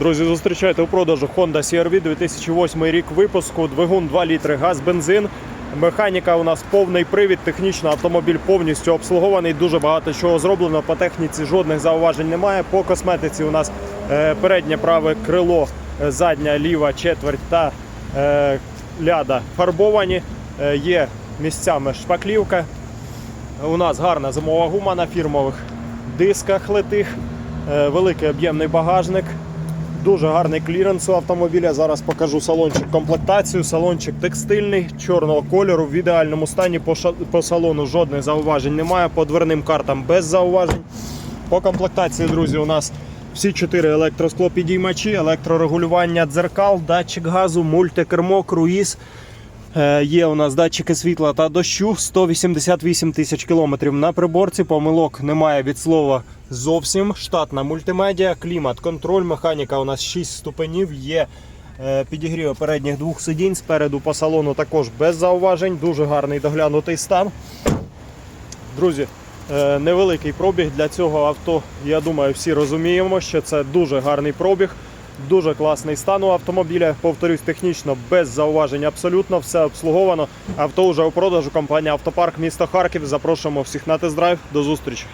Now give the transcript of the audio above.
Друзі, зустрічайте у продажу Honda CR-V 2008 рік випуску, двигун 2 літри, газ, бензин. Механіка у нас повний привід, технічно автомобіль повністю обслугований. Дуже багато чого зроблено. По техніці жодних зауважень немає. По косметиці у нас е, переднє праве крило, е, задня ліва четверть та е, ляда фарбовані. Є місцями шпаклівка. У нас гарна зимова гума на фірмових дисках литих, е, великий об'ємний багажник, дуже гарний кліренс у автомобіля. Зараз покажу салончик комплектацію. Салончик текстильний, чорного кольору, в ідеальному стані. По, по салону жодних зауважень немає. По дверним картам без зауважень. По комплектації, друзі, у нас всі чотири електросклопідіймачі, електрорегулювання дзеркал, датчик газу, мультикермо, круїз. Е, Є у нас датчики світла та дощу 188 тисяч кілометрів на приборці. Помилок немає від слова зовсім. Штатна мультимедіа, клімат, контроль, механіка у нас 6 ступенів. Є е, підігрів передніх двох сидінь. Спереду по салону також без зауважень. Дуже гарний доглянутий стан. Друзі, е, невеликий пробіг для цього авто. Я думаю, всі розуміємо, що це дуже гарний пробіг. Дуже класний стан у автомобіля. Повторюсь, технічно без зауважень абсолютно все обслуговано. Авто вже у продажу. Компанія Автопарк, місто Харків. Запрошуємо всіх на тест-драйв. До зустрічі.